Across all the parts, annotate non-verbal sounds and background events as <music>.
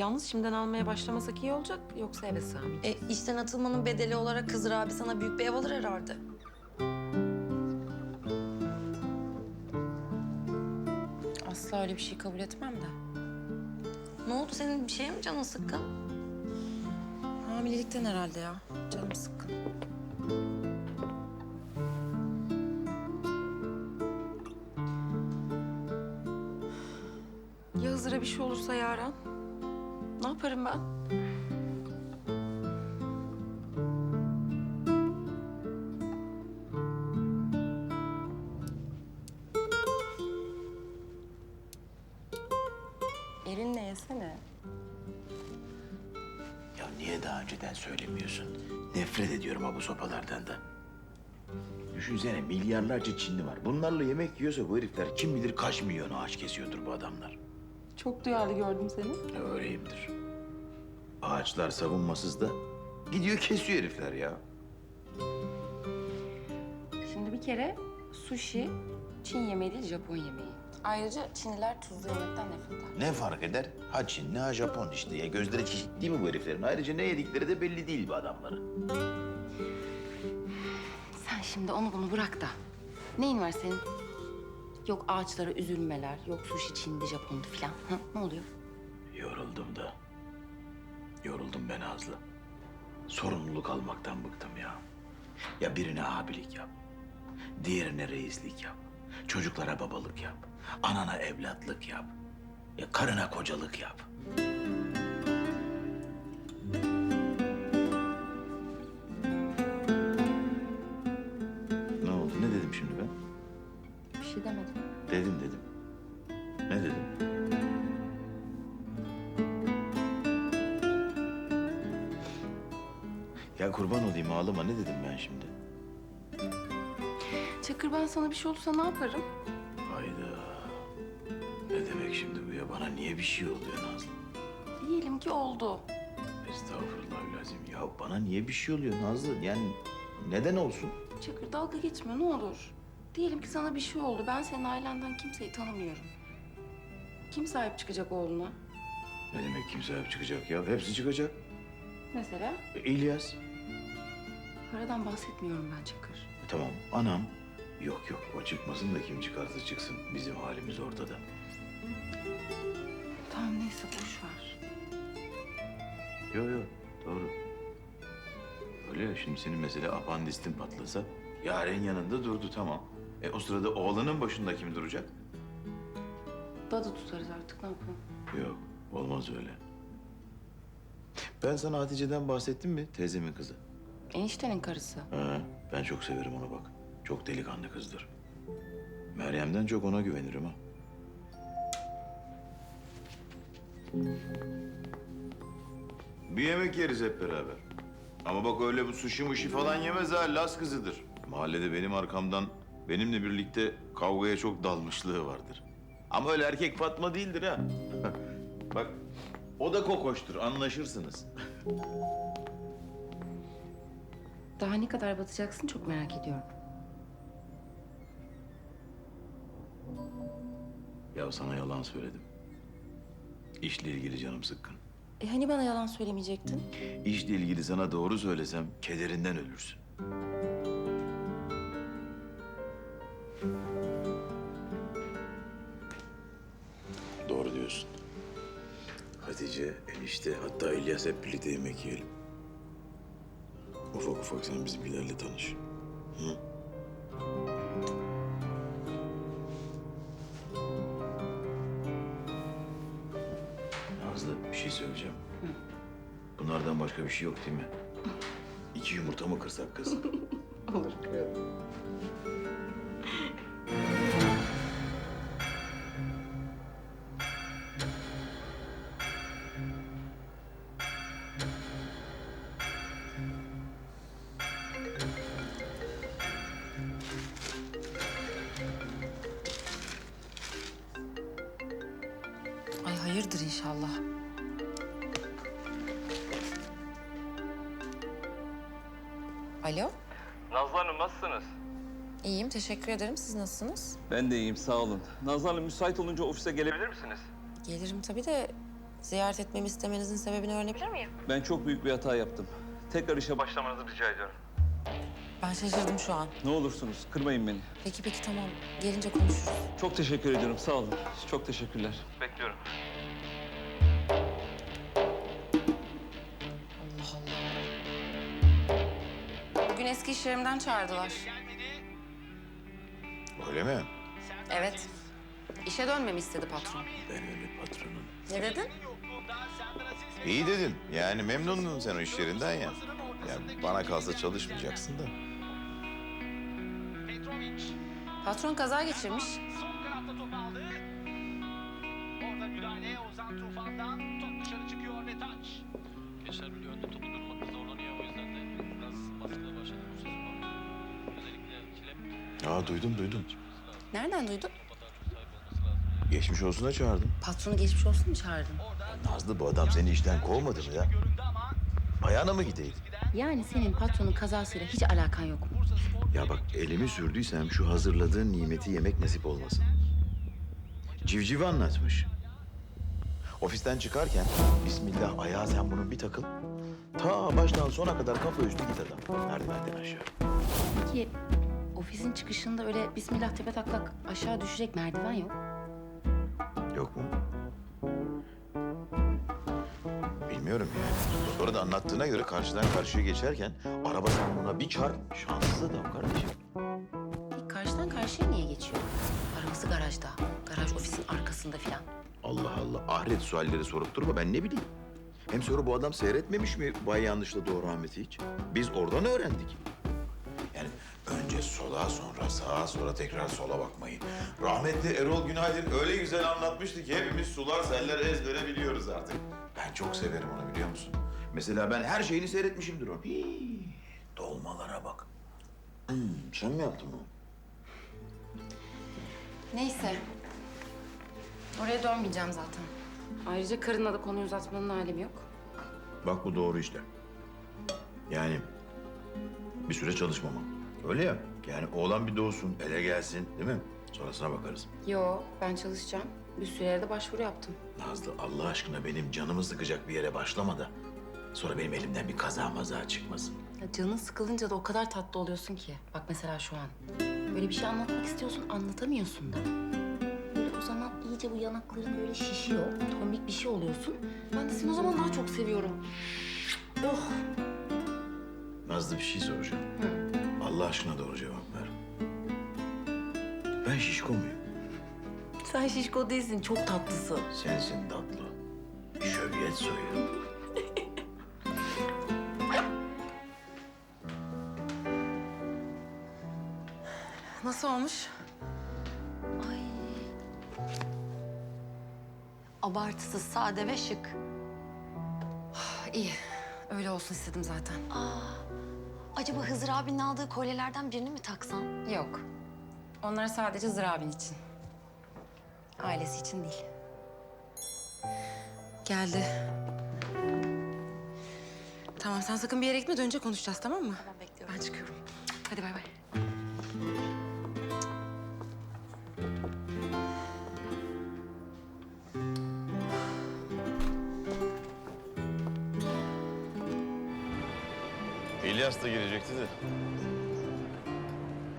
Yalnız şimdiden almaya başlamasak iyi olacak yoksa eve sığamayacak. E, işten atılmanın bedeli olarak Kızır abi sana büyük bir ev alır herhalde. Asla öyle bir şey kabul etmem de. Ne oldu senin bir şeye mi canın sıkkın? Hamilelikten herhalde ya. Canım sıkkın. Ya Hızır'a bir şey olursa Yaren? Yaparım ben? Elinle yesene. Ya niye daha önceden söylemiyorsun? Nefret ediyorum ha bu sopalardan da. Düşünsene milyarlarca Çinli var. Bunlarla yemek yiyorsa bu herifler kim bilir kaç milyon ağaç kesiyordur bu adamlar. Çok duyarlı gördüm seni. Öyleyimdir. Ağaçlar savunmasız da gidiyor kesiyor herifler ya. Şimdi bir kere sushi Çin yemeği değil Japon yemeği. Ayrıca Çinliler tuzlu yemekten nefret eder. Ne fark eder? Ha Çinli ha Japon işte ya. Gözleri çeşit değil mi bu heriflerin? Ayrıca ne yedikleri de belli değil bu adamların. Sen şimdi onu bunu bırak da. Neyin var senin? Yok ağaçlara üzülmeler, yok sushi Çin'di, Japon'du falan. Ha, ne oluyor? Yoruldum da. Yoruldum ben Azlı. Sorumluluk almaktan bıktım ya. Ya birine abilik yap. Diğerine reislik yap. Çocuklara babalık yap. Anana evlatlık yap. Ya karına kocalık yap. Kurban olayım ağlama ne dedim ben şimdi? Çakır ben sana bir şey olursa ne yaparım? Hayda. Ne demek şimdi bu ya? Bana niye bir şey oluyor Nazlı? Diyelim ki oldu. Estağfurullahalazim. Ya bana niye bir şey oluyor Nazlı? Yani neden olsun? Çakır dalga geçme ne olur. Diyelim ki sana bir şey oldu. Ben senin ailenden kimseyi tanımıyorum. Kim sahip çıkacak oğluna? Ne demek kim sahip çıkacak ya? Hepsi çıkacak. Mesela E, İlyas. Paradan bahsetmiyorum ben Çakır. E, Tamam anam. Yok yok o çıkmasın da kim çıkarsa çıksın. Bizim halimiz ortada. Tamam neyse boş ver. Yok yok doğru. Öyle ya şimdi senin mesela apandistin patlasa Yaren yanında durdu tamam. E o sırada oğlanın başında kim duracak? Dadı tutarız artık ne yapalım? Yok olmaz öyle. Ben sana Hatice'den bahsettim mi teyzemin kızı? Eniştenin karısı. Ha, ben çok severim onu bak. Çok delikanlı kızdır. Meryem'den çok ona güvenirim ha. Bir yemek yeriz hep beraber. Ama bak öyle bu sushi muşi falan yemez ha. Las kızıdır. Mahallede benim arkamdan benimle birlikte kavgaya çok dalmışlığı vardır. Ama öyle erkek Fatma değildir ha. <laughs> bak o da kokoştur anlaşırsınız. <laughs> Daha ne kadar batacaksın çok merak ediyorum. Ya sana yalan söyledim. İşle ilgili canım sıkkın. E hani bana yalan söylemeyecektin? İşle ilgili sana doğru söylesem kederinden ölürsün. Doğru diyorsun. Hatice, enişte, hatta İlyas hep birlikte yemek yiyelim. Ufak ufak sen bizimkilerle tanış. Hı? Nazlı bir şey söyleyeceğim. Bunlardan başka bir şey yok değil mi? İki yumurta mı kırsak kız? <laughs> Olur. Ay nasılsınız? İyiyim, teşekkür ederim. Siz nasılsınız? Ben de iyiyim sağ olun. Nazlı Hanım müsait olunca ofise gelebilir misiniz? Gelirim tabii de ziyaret etmemi istemenizin sebebini öğrenebilir miyim? Ben çok büyük bir hata yaptım. Tekrar işe başlamanızı rica ediyorum. Ben şaşırdım şu an. Ne olursunuz kırmayın beni. Peki peki tamam. Gelince konuşuruz. Çok teşekkür ediyorum sağ olun. Çok teşekkürler. Bekliyorum. Eski iş yerimden çağırdılar. Öyle mi? Evet. İşe dönmemi istedi patron. Ben öyle patronum. Ne dedin? İyi dedim. Yani memnundun sen o iş yerinden ya. Ya bana kalsa çalışmayacaksın da. Patron kaza geçirmiş. Aa duydum duydum. Nereden duydun? Geçmiş olsuna çağırdım. Patronu geçmiş olsun mu çağırdın? Nazlı bu adam seni işten kovmadı mı ya? Ayağına mı gideydi? Yani senin patronun kazasıyla hiç alakan yok mu? Ya bak elimi sürdüysem şu hazırladığın nimeti yemek nasip olmasın. Civcivi anlatmış. Ofisten çıkarken Bismillah ayağa sen bunun bir takıl. Ta baştan sona kadar kafa üstü git adam. Merdivenden aşağı. Peki ofisin çıkışında öyle bismillah tepe taklak aşağı düşecek merdiven yok. Yok mu? Bilmiyorum yani. Sonra da anlattığına göre karşıdan karşıya geçerken araba buna bir çarp. Şanssız adam kardeşim. Peki karşıdan karşıya niye geçiyor? Arabası garajda. Garaj ofisin arkasında filan. Allah Allah. Ahiret sualleri sorup durma ben ne bileyim. Hem sonra bu adam seyretmemiş mi Bay Yanlış'la Doğru Ahmet'i hiç? Biz oradan öğrendik. Önce sola sonra sağa sonra tekrar sola bakmayı. Rahmetli Erol Günaydın öyle güzel anlatmıştı ki hepimiz sular seller ezbere biliyoruz artık. Ben çok severim onu biliyor musun? Mesela ben her şeyini seyretmişimdir onu. Hii, dolmalara bak. Hmm, sen mi yaptın bunu? Neyse. Oraya dönmeyeceğim zaten. Ayrıca karınla da konuyu uzatmanın alemi yok. Bak bu doğru işte. Yani bir süre çalışmama. Öyle ya. Yani oğlan bir doğsun, ele gelsin değil mi? Sonrasına bakarız. Yo, ben çalışacağım. Bir sürü yerde başvuru yaptım. Nazlı Allah aşkına benim canımı sıkacak bir yere başlama da. Sonra benim elimden bir kaza maza çıkmasın. Ya canın sıkılınca da o kadar tatlı oluyorsun ki. Bak mesela şu an. Böyle bir şey anlatmak istiyorsun, anlatamıyorsun da. Böyle o zaman iyice bu yanakların böyle şişiyor. Tombik bir şey oluyorsun. Ben de seni o zaman daha çok seviyorum. Oh! Nazlı bir şey soracağım. Allah aşkına doğru cevap ver. Ben şişko muyum? Sen şişko değilsin, çok tatlısın. Sensin tatlı. Şövyet soyu. Nasıl olmuş? Ay. Abartısız, sade ve şık. İyi. Öyle olsun istedim zaten. Aa, acaba Hızır abinin aldığı kolyelerden birini mi taksam? Yok. Onlar sadece Zır abin için. Ailesi için değil. Geldi. Tamam sen sakın bir yere gitme dönünce konuşacağız tamam mı? Ben bekliyorum. Ben çıkıyorum. Hadi bay bay. İlyas da gelecekti de.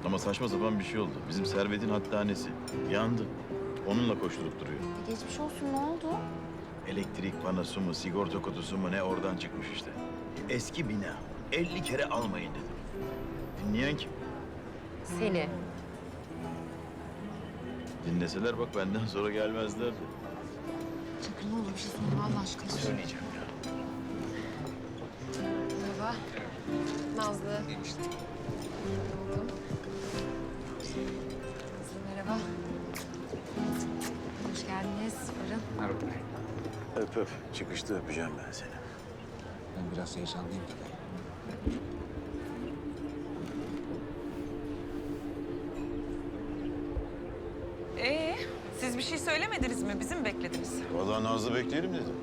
Ama saçma sapan bir şey oldu. Bizim Servet'in hattanesi yandı. Onunla koşturup duruyor. Geçmiş olsun, ne oldu? Elektrik panosu mu, sigorta kutusu mu ne oradan çıkmış işte. Eski bina. 50 kere almayın dedim. Dinleyen kim? Seni. Dinleseler bak benden sonra gelmezlerdi. Sakın ne olur bir şey söyleme Allah aşkına. Söyleyeceğim Nazlı. Yavrum. Nazlı merhaba. Hoş geldiniz. Buyurun. Öp öp. Çıkışta öpeceğim ben seni. Ben biraz heyecanlıyım tabii. Ee, siz bir şey söylemediniz mi? Bizi mi beklediniz? Vallahi Nazlı bekleyelim dedim.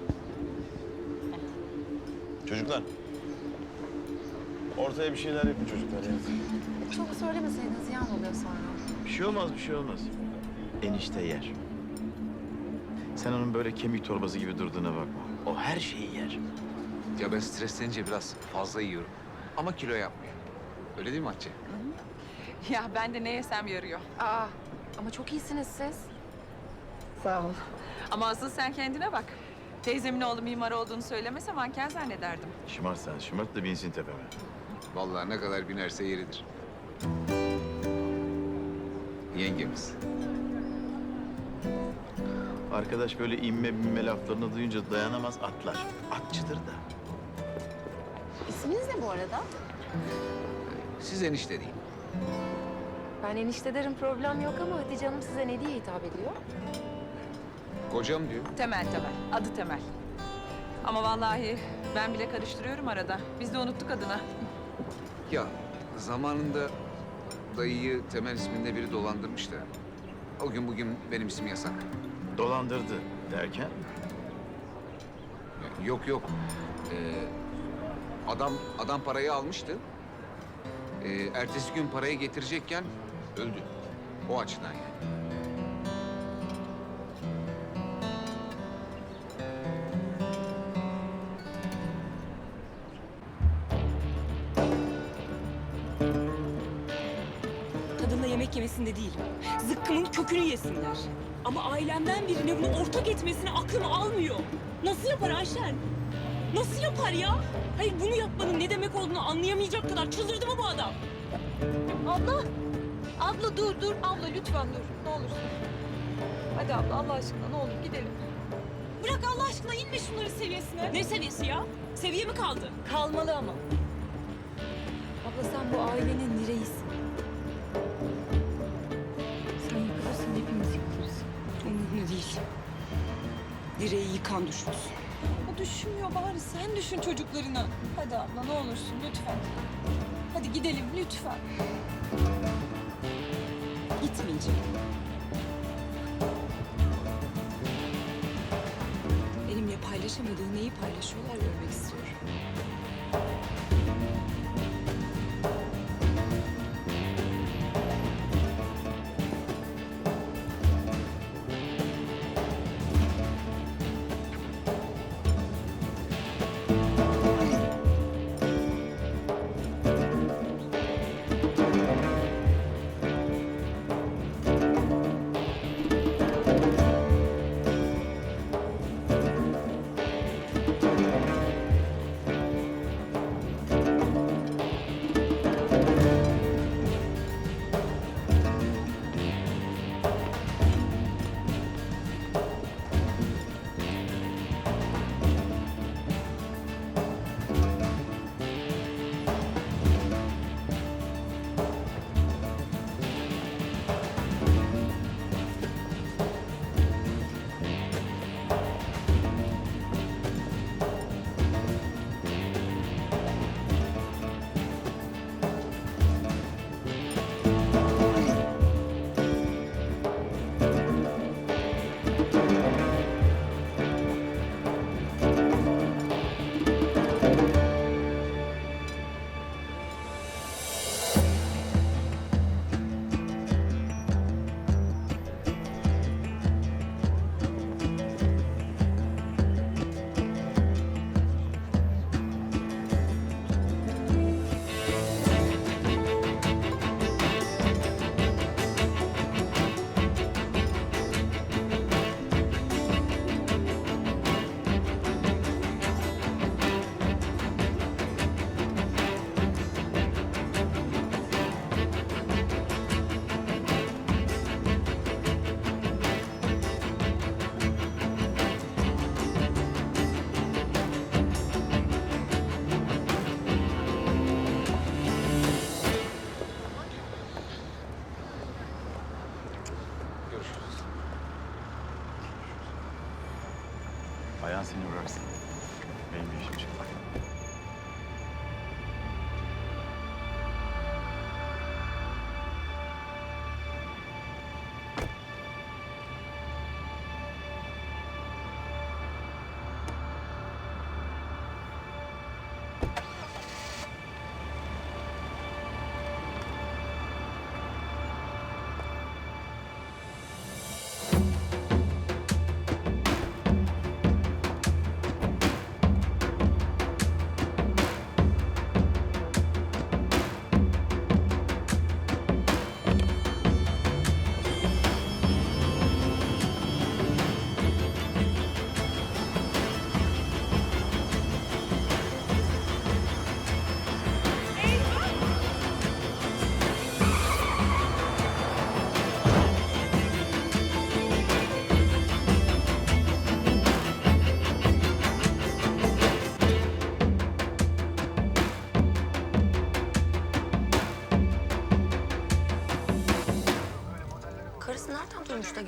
Çocuklar. Ortaya bir şeyler yapın çocuklar ya. Çok söylemeseydin ziyan oluyor sonra. Bir şey olmaz, bir şey olmaz. Enişte yer. Sen onun böyle kemik torbası gibi durduğuna bakma. O her şeyi yer. Ya ben streslenince biraz fazla yiyorum. Ama kilo yapmıyor. Öyle değil mi Hatice? Ya ben de ne yesem yarıyor. Aa, ama çok iyisiniz siz. Sağ ol. Ama asıl sen kendine bak. Teyzemin oğlu mimar olduğunu söylemese manken zannederdim. Şımart sen, şımart da binsin tepeme. Vallahi ne kadar binerse yeridir. Yengemiz. Arkadaş böyle inme binme laflarını duyunca dayanamaz atlar. Atçıdır da. İsminiz ne bu arada? Siz enişte deyin. Ben enişte derim problem yok ama Hatice Hanım size ne diye hitap ediyor? Kocam diyor. Temel Temel. Adı Temel. Ama vallahi ben bile karıştırıyorum arada. Biz de unuttuk adını. Ya zamanında dayıyı Temel isminde biri dolandırmış da. O gün bugün benim isim yasak. Dolandırdı derken Yok yok. Ee, adam adam parayı almıştı. Ee, ertesi gün parayı getirecekken öldü. O açıdan yani. Ama ailemden birine bunu ortak etmesini aklım almıyor. Nasıl yapar Ayşen? Nasıl yapar ya? Hayır bunu yapmanın ne demek olduğunu anlayamayacak kadar çıldırdı mı bu adam? Abla. Abla dur dur. Abla lütfen dur. Ne olursun. Hadi abla Allah aşkına ne olur gidelim. Bırak Allah aşkına inme şunların seviyesine. Ne seviyesi ya? Seviye mi kaldı? Kalmalı ama. Abla sen bu ailenin direğisin. Direği yıkan düşünsün. O düşünmüyor bari sen düşün çocuklarına. Hadi abla ne olursun lütfen. Hadi gidelim lütfen. Gitmeyeceğim. Benimle paylaşamadığı neyi paylaşıyorlar görmek istiyorum.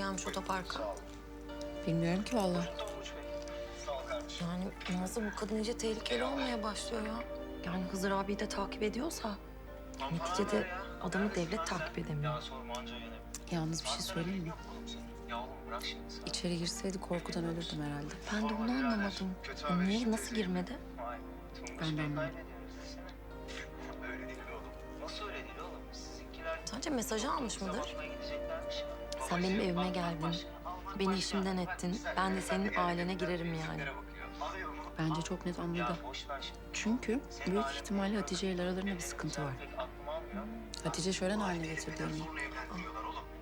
Gelmiş otoparka? Bilmiyorum ki vallahi. Yani Nazlı bu kadın iyice tehlikeli olmaya başlıyor ya. Yani Hızır abiyi de takip ediyorsa... Neticede adamı devlet takip edemiyor. Yalnız bir şey söyleyeyim mi? İçeri girseydi korkudan ölürdüm herhalde. Ben de bunu anlamadım. Ya niye, nasıl girmedi? Ben de anlamadım. Sence mesajı almış mıdır? Sen benim evime geldin. Beni işimden ettin. Ben de senin ailene girerim yani. Bence çok net anladı. Çünkü büyük ihtimalle Hatice ile aralarında bir sıkıntı var. Hatice şölen haline getirdi onu.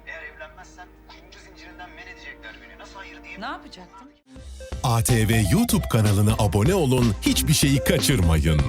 Eğer evlenmezsen kuyumcu zincirinden men edecekler beni. Nasıl hayır diye Ne yapacaktın? ATV YouTube kanalına abone olun, hiçbir şeyi kaçırmayın.